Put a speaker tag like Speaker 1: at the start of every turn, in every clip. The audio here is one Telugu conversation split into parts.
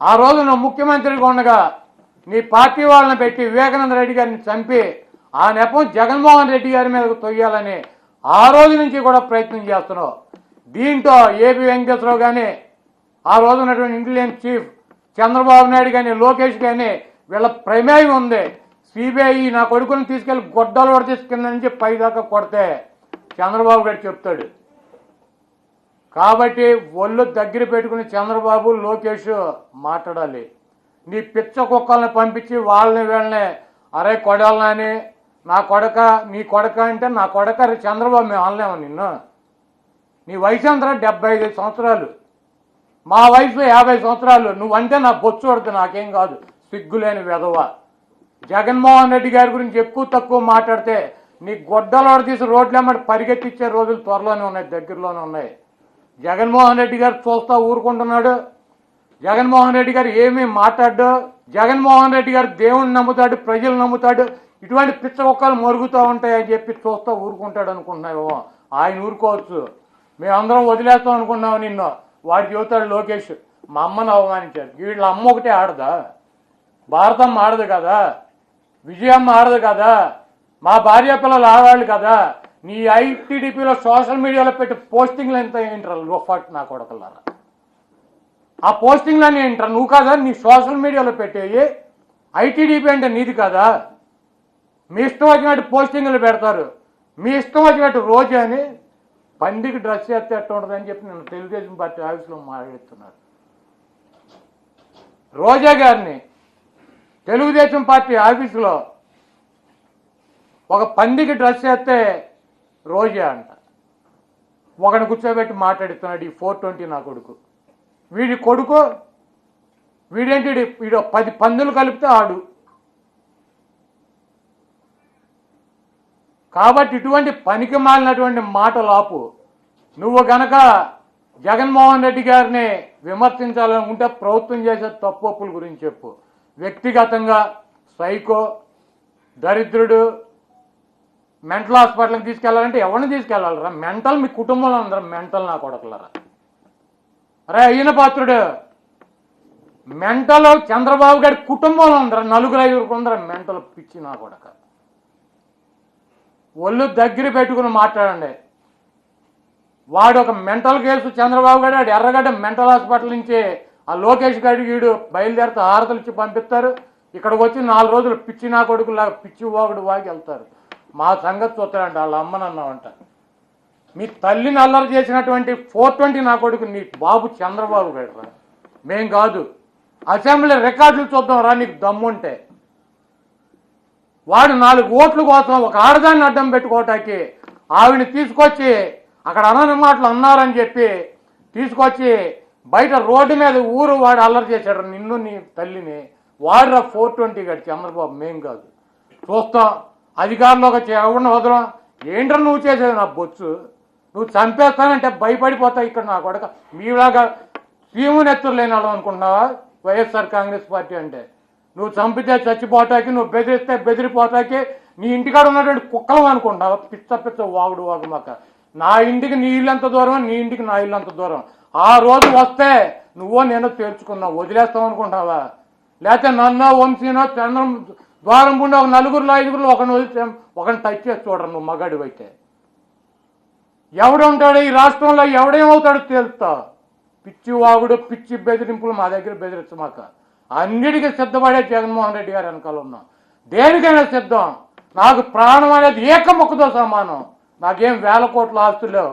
Speaker 1: ఆ రోజు నువ్వు ముఖ్యమంత్రిగా ఉండగా నీ పార్టీ వాళ్ళని పెట్టి వివేకానంద రెడ్డి గారిని చంపి ఆ నెపం జగన్మోహన్ రెడ్డి గారి మీదకు తొయ్యాలని ఆ రోజు నుంచి కూడా ప్రయత్నం చేస్తున్నావు. దీంతో ఏపీ వెంకటేశ్వరరావు కానీ ఆ రోజు ఉన్నటువంటి ఇంటెలిజెన్స్ చీఫ్ చంద్రబాబు నాయుడు కానీ లోకేష్ కానీ వీళ్ళ ప్రమేయం ఉంది. సిబిఐ నా కొడుకుని తీసుకెళ్ళి గొడ్డలు కూడా తీసుకెళ్ళి నుంచి పైదాకా కొడితే చంద్రబాబు గారు చెప్తాడు. కాబట్టి ఒళ్ళు దగ్గర పెట్టుకుని చంద్రబాబు లోకేష్ మాట్లాడాలి. నీ పిచ్చ కుక్కల్ని పంపించి వాళ్ళని వీళ్ళని అరే కొడాలని నా కొడక నీ కొడక అంటే నా కొడక రే చంద్రబాబు మేము అనలేము నిన్ను. నీ వయసు ఎంత డెబ్బై ఐదు సంవత్సరాలు. మా వయసు యాభై సంవత్సరాలు. నువ్వంటే నా బొచ్చు పడుతుంది నాకేం కాదు. సిగ్గులేని వెధవ. జగన్మోహన్ రెడ్డి గారి గురించి ఎక్కువ తక్కువ మాట్లాడితే నీ గొడ్డలోడ తీసి రోడ్లెమ్మడి పరిగెత్తిచ్చే రోజులు త్వరలోనే ఉన్నాయి దగ్గరలోనే ఉన్నాయి. జగన్మోహన్ రెడ్డి గారు చూస్తా ఊరుకుంటున్నాడు. జగన్మోహన్ రెడ్డి గారు ఏమీ మాట్లాడు జగన్మోహన్ రెడ్డి గారు దేవుణ్ణి నమ్ముతాడు ప్రజలు నమ్ముతాడు. ఇటువంటి పిచ్చగొక్కలు మరుగుతూ ఉంటాయని చెప్పి చూస్తా ఊరుకుంటాడు అనుకుంటున్నావేమో. ఆయన ఊరుకోవచ్చు. మేమందరం వదిలేస్తాం అనుకున్నాం నిన్ను. వాడు చెబుతాడు లోకేష్. మా అమ్మను అవమానించారు. వీళ్ళ అమ్మ ఒకటే ఆడదా? భారతమ్మ ఆడదు కదా? విజయమ్మ ఆడదు కదా? మా భార్య పిల్లలు ఆడవాళ్ళు కదా? నీ ఐటీడీపీలో సోషల్ మీడియాలో పెట్టి పోస్టింగ్లు ఎంత ఏంటారు లోఫాట్ నా కొడకల్లారా ఆ పోస్టింగ్లన్నీ ఏంటారు? నువ్వు కదా? నీ సోషల్ మీడియాలో పెట్టేయి. ఐటీడీపీ అంటే నీది కదా? మీ ఇష్టం వచ్చినట్టు పోస్టింగ్లు పెడతారు. మీ ఇష్టం వచ్చినట్టు రోజు అని పందికి డ్రెస్ చేస్తే ఎట్ట ఉండదని చెప్పి నేను తెలుగుదేశం పార్టీ ఆఫీస్లో మాట్లాడుతున్నాను రోజా గారిని తెలుగుదేశం పార్టీ ఆఫీసులో ఒక పందికి డ్రెస్ చేస్తే రోజా అంట. ఒకని కూర్చోబెట్టి మాట్లాడుతున్నాడు ఈ ఫోర్ ట్వంటీ నా కొడుకు. వీడి కొడుకు వీడేంటి వీడు పది పందులు కలిపితే ఆడు. కాబట్టి ఇటువంటి పనికి మాలినటువంటి మాటలు ఆపు నువ్వు గనక జగన్మోహన్ రెడ్డి గారిని విమర్శించాలనుకుంటే ప్రభుత్వం చేసే తప్పుల గురించి చెప్పు. వ్యక్తిగతంగా సైకో దరిద్రుడు మెంటల్ హాస్పిటల్కి తీసుకెళ్ళాలంటే ఎవరిని తీసుకెళ్ళాలరా? మెంటల్ మీ కుటుంబంలో అందరం మెంటల్ నా కొడకలరా? అరే అయిన పాత్రుడు. మెంటలో చంద్రబాబు గారి కుటుంబంలో ఉందరా నలుగురు ఐదుగురు ఉందరా మెంటలు పిచ్చి నా కొడక. ఒళ్ళు దగ్గర పెట్టుకుని మాట్లాడండి. వాడు ఒక మెంటల్ కేసు చంద్రబాబు గారు వాడు ఎర్రగడ్డ మెంటల్ హాస్పిటల్ నుంచి ఆ లోకేష్ గారి వీడు బయలుదేరితే హారతలు ఇచ్చి పంపిస్తారు. ఇక్కడికి వచ్చి నాలుగు రోజులు పిచ్చి నా కొడుకులాగా పిచ్చి వాగుడు వాగి వెళ్తారు. మా సంగతి చూస్తాడంట వాళ్ళ అమ్మనన్నామంట మీ తల్లిని అల్లరి చేసినటువంటి ఫోర్ ట్వంటీ నా కొడుకు నీ బాబు చంద్రబాబు గారు రా. మేం కాదు. అసెంబ్లీ రికార్డులు చూద్దాం రా నీకు దమ్ముంటే. వాడు నాలుగు ఓట్ల కోసం ఒక ఆడదాన్ని అడ్డం పెట్టుకోవటానికి ఆవిడని తీసుకొచ్చి అక్కడ అనని మాటలు అన్నారని చెప్పి తీసుకొచ్చి బయట రోడ్డు మీద ఊరు వాడు అల్లరి చేశాడు. నిన్ను నీ తల్లిని వాడురా ఫోర్ ట్వంటీ గడి చంద్రబాబు. మేం కాదు. చూస్తాం. అధికారంలోకి వచ్చి ఎవరిని వదలం? ఏంట్రా నువ్వు చేసేది నా బొచ్చు? నువ్వు చంపేస్తానంటే భయపడిపోతావు ఇక్కడ నా కొడక. మీలాగా సీమునెత్తులు లేని వాళ్ళం అనుకుంటున్నావా? వైఎస్ఆర్ కాంగ్రెస్ పార్టీ అంటే. నువ్వు చంపితే చచ్చిపోతాకి నువ్వు బెదిరిస్తే బెదిరిపోతాకి నీ ఇంటికాడ ఉన్నటువంటి కుక్కలం అనుకుంటావా పిచ్చ పిచ్చ వాగుడు వాగు మాక నా ఇంటికి నీ ఇల్లు ఎంత దూరం నీ ఇంటికి నా ఇల్లు అంత దూరం. ఆ రోజు వస్తే నువ్వో నేను తేల్చుకున్నావు వదిలేస్తావు అనుకుంటావా లేకపోతే నన్న వంశీనో చంద్రం ద్వారం గుండా ఒక నలుగురులో ఐదుగురులో ఒకరిని వదిలి ఒకరిని టచ్ చేసి చూడరు నువ్వు మగాడివైతే. ఎవడుంటాడు ఈ రాష్ట్రంలో? ఎవడేమవుతాడో తెలుస్తా. పిచ్చి వాగుడు పిచ్చి బెదిరింపులు మా దగ్గర బెదిరించమాక అన్నిటికీ సిద్ధపడే జగన్మోహన్ రెడ్డి గారు వెనకాల ఉన్నాం. దేనికైనా సిద్ధం. నాకు ప్రాణం అనేది ఏకముక్కతో సమానం. నాకేం వేల కోట్ల ఆస్తులు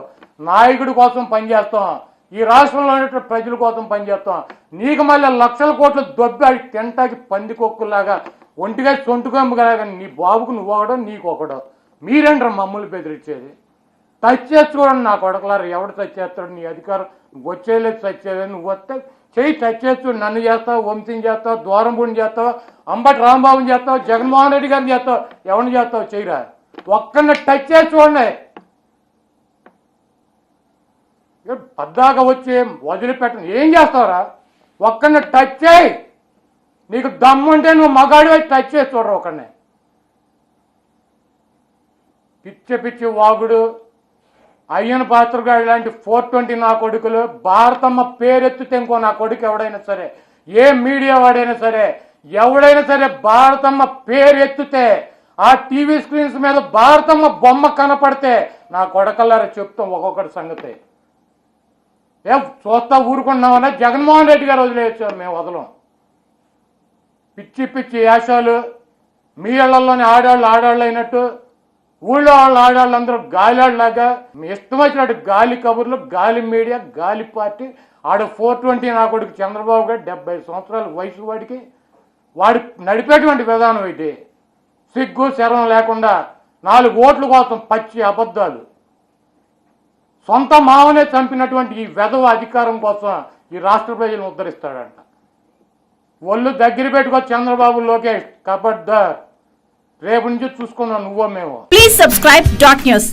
Speaker 1: నాయకుడి కోసం పనిచేస్తాం. ఈ రాష్ట్రంలో ఉన్నటువంటి ప్రజల కోసం పనిచేస్తాం. నీకు మళ్ళీ లక్షల కోట్లు దొబ్బి తింటాకి పందికొక్కులాగా ఒంటిగా సొంటుకొమ్మలాగా నీ బాబుకు నువ్వు ఒకడో నీకు ఒకడో మీరేంటారు మమ్మల్ని బెదిరించేది? టచ్ చేసి చూడండి నా కొడకలారు ఎవడు టచ్ చేస్తాడు నీ అధికారం. వచ్చేయలేదు టచ్ చేయలేదు నువ్వు వస్తే చెయ్యి టచ్ చేసి నన్ను చేస్తావు వంశీని చేస్తావు దూరంపూడిని చేస్తావు అంబటి రాంబాబుని చేస్తావు జగన్మోహన్ రెడ్డి గారిని చేస్తావు ఎవరిని చేస్తావు చెయ్యరా. ఒక్కరిని టచ్ చేసి చూడండి పద్దాక వచ్చి వదిలిపెట్టను. ఏం చేస్తావురా? ఒక్కరిని టచ్ చేయి. నీకు దమ్ముంటే నువ్వు మగాడి వచ్చి టచ్ చేసి చూడరు ఒకరిని పిచ్చి పిచ్చి వాగుడు అయ్యన పాత్రగాడు ఇలాంటి ఫోర్ ట్వంటీ నా కొడుకులు భారతమ్మ పేరెత్తితే ఇంకో నా కొడుకు ఎవడైనా సరే ఏ మీడియా వాడైనా సరే ఎవడైనా సరే భారతమ్మ పేరు ఎత్తితే ఆ టీవీ స్క్రీన్స్ మీద భారతమ్మ బొమ్మ కనపడితే నా కొడకల్లారా చెప్తాం ఒక్కొక్కటి సంగతి. ఏ చూస్తా ఊరుకున్నామన్నా జగన్మోహన్ రెడ్డి గారు వదిలేయచ్చు మేము వదలం. పిచ్చి పిచ్చి యాశాలు మీ ఇళ్ళలోని ఆడాళ్ళు ఆడాళ్ళు అయినట్టు ఊళ్ళో వాళ్ళు ఆడాళ్ళందరూ గాలిలాగా మీ ఇష్టం వచ్చినట్టు గాలి కబుర్లు గాలి మీడియా గాలి పార్టీ ఆడ ఫోర్ ట్వంటీ నా కొడుకు చంద్రబాబు గారు డెబ్బై సంవత్సరాల వయసు వాడికి వాడి నడిపేటువంటి విధానం ఇది. సిగ్గు శరం లేకుండా నాలుగు ఓట్ల కోసం పచ్చి అబద్ధాలు. సొంత మావనే చంపినటువంటి ఈ వెధవ అధికారం కోసం ఈ రాష్ట్ర ప్రజలను ఉద్ధరిస్తాడంట. ఒళ్ళు దగ్గర పెట్టుకో చంద్రబాబు లోకేష్ కబడ్దార్. రేపు నుంచి చూసుకున్నాం నువ్వో మేము
Speaker 2: Please subscribe dot news.